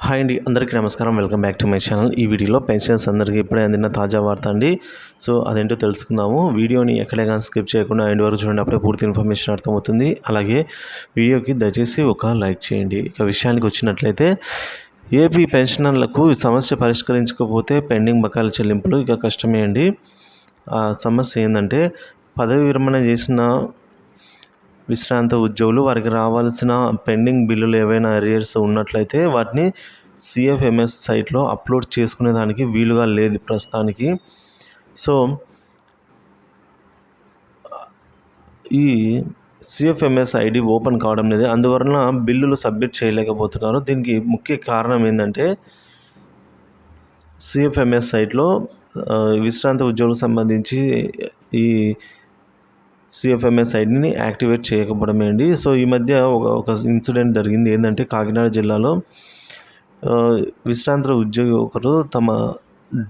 Hi అండి అందరికీ నమస్కారం. Welcome back to my channel. ఈ వీడియోలో పెన్షన్స్ అందరికీ ఇప్పుడే అందిన తాజా వార్త అండి. సో అదేంటో తెలుసుకుందాము. వీడియోని ఎక్కడే కానీ స్కిప్ చేయకుండా ఎండ్ వరకు చూడండి. అప్పుడే పూర్తి ఇన్ఫర్మేషన్ అర్థమవుతుంది. అలాగే వీడియోకి దయచేసి ఒక లైక్ చేయండి. ఇక విషయానికి వచ్చినట్లయితే ఏపీ పెన్షనర్లకు సమస్య పరిష్కరించకపోతే పెండింగ్ బకాయిల చెల్లింపులు ఇక కష్టమే అండి. ఆ సమస్య ఏంటంటే పదవి విరమణ చేసిన విశ్రాంత ఉద్యోగులు వారికి రావాల్సిన పెండింగ్ బిల్లులు ఏవైనా అరియర్స్ ఉన్నట్లయితే వాటిని సిఎఫ్ఎంఎస్ సైట్లో అప్లోడ్ చేసుకునే దానికి వీలుగా లేదు ప్రస్తుతానికి. సో ఈ సిఎఫ్ఎంఎస్ ఐడి ఓపెన్ కావడం లేదు. అందువలన బిల్లులు సబ్మిట్ చేయలేకపోతున్నారు. దీనికి ముఖ్య కారణం ఏంటంటే సిఎఫ్ఎంఎస్ సైట్లో విశ్రాంత ఉద్యోగులకు సంబంధించి ఈ సిఎఫ్ఎంఎస్ ఐడిని యాక్టివేట్ చేయకపోవడమే అండి సో ఈ మధ్య ఒక ఒక ఇన్సిడెంట్ జరిగింది. ఏంటంటే కాకినాడ జిల్లాలో విశ్రాంత ఉద్యోగి ఒకరు తమ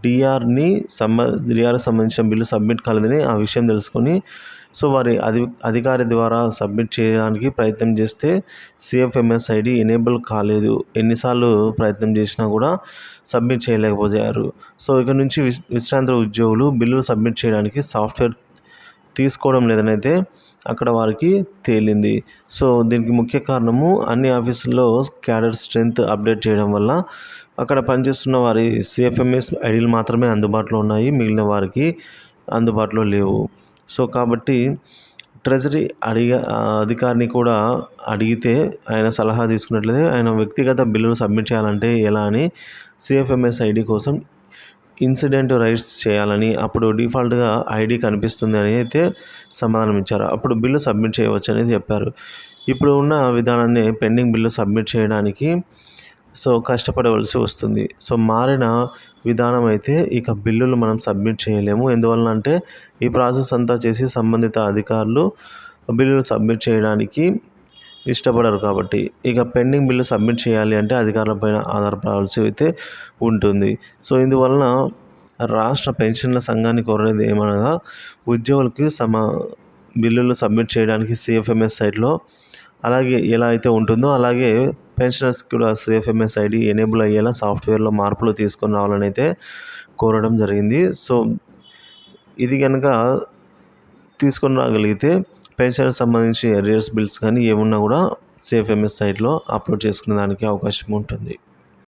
డిఆర్ని సంబ డిఆర్ సంబంధించిన బిల్లు సబ్మిట్ కాలేదని ఆ విషయం తెలుసుకొని సో వారి అధి అధికారి ద్వారా సబ్మిట్ చేయడానికి ప్రయత్నం చేస్తే సిఎఫ్ఎంఎస్ ఐడి ఎనేబుల్ కాలేదు. ఎన్నిసార్లు ప్రయత్నం చేసినా కూడా సబ్మిట్ చేయలేకపోయారు. సో ఇక నుంచి విశ్రాంత ఉద్యోగులు బిల్లులు సబ్మిట్ చేయడానికి సాఫ్ట్వేర్ తీసుకోవడం లేదనైతే అక్కడ వారికి తేలింది. సో దీనికి ముఖ్య కారణము అన్ని ఆఫీసుల్లో క్యాడర్ స్ట్రెంత్ అప్డేట్ చేయడం వల్ల అక్కడ పనిచేస్తున్న వారి సిఎఫ్ఎంఎస్ ఐడీలు మాత్రమే అందుబాటులో ఉన్నాయి. మిగిలిన వారికి అందుబాటులో లేవు. సో కాబట్టి ట్రెజరీ అడిగ అధికారిని కూడా అడిగితే ఆయన సలహా తీసుకున్నట్లయితే ఆయన వ్యక్తిగత బిల్లులు సబ్మిట్ చేయాలంటే ఎలా అని సిఎఫ్ఎంఎస్ ఐడి కోసం ఇన్సిడెంట్ రైట్స్ చేయాలని అప్పుడు డిఫాల్ట్గా ఐడి కనిపిస్తుంది అని అయితే సమాధానం ఇచ్చారు. అప్పుడు బిల్లు సబ్మిట్ చేయవచ్చు అనేది చెప్పారు. ఇప్పుడు ఉన్న విధానాన్ని పెండింగ్ బిల్లు సబ్మిట్ చేయడానికి సో కష్టపడవలసి వస్తుంది. సో మారిన విధానం అయితే ఇక బిల్లులు మనం సబ్మిట్ చేయలేము. ఎందువలన అంటే ఈ ప్రాసెస్ అంతా చేసి సంబంధిత అధికారులు బిల్లులు సబ్మిట్ చేయడానికి ఇష్టపడరు కాబట్టి ఇక పెండింగ్ బిల్లు సబ్మిట్ చేయాలి అంటే అధికారులపైన ఆధారపడాల్సి అయితే ఉంటుంది. సో ఇందువలన రాష్ట్ర పెన్షన్ల సంఘాన్ని కోరేది ఏమనగా ఉద్యోగులకి సమ బిల్లులు సబ్మిట్ చేయడానికి సిఎఫ్ఎంఎస్ సైట్లో అలాగే ఎలా అయితే ఉంటుందో అలాగే పెన్షనర్స్ కూడా సిఎఫ్ఎంఎస్ ఐడి ఎనేబుల్ అయ్యేలా సాఫ్ట్వేర్లో మార్పులు తీసుకొని రావాలని అయితే కోరడం జరిగింది. సో ఇది కనుక తీసుకొని రాగలిగితే పెన్షన్కి సంబంధించి ఎరియర్స్ బిల్స్ కానీ ఏమున్నా కూడా సిఎఫ్ఎంఎస్ సైట్లో అప్లోడ్ చేసుకునే దానికి అవకాశం ఉంటుంది.